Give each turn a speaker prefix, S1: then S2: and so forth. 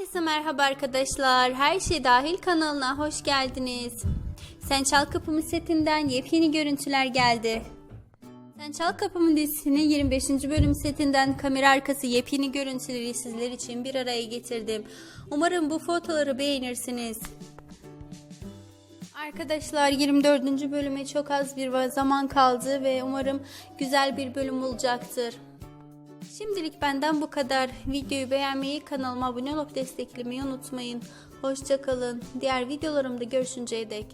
S1: Herkese merhaba arkadaşlar. Her şey dahil kanalına hoş geldiniz. Sen Çal Kapımı setinden yepyeni görüntüler geldi. Sen Çal Kapımı dizisinin 25. bölüm setinden kamera arkası yepyeni görüntüleri sizler için bir araya getirdim. Umarım bu fotoları beğenirsiniz. Arkadaşlar 24. bölüme çok az bir zaman kaldı ve umarım güzel bir bölüm olacaktır. Şimdilik benden bu kadar. Videoyu beğenmeyi, kanalıma abone olup desteklemeyi unutmayın. Hoşçakalın. Diğer videolarımda görüşünceye dek.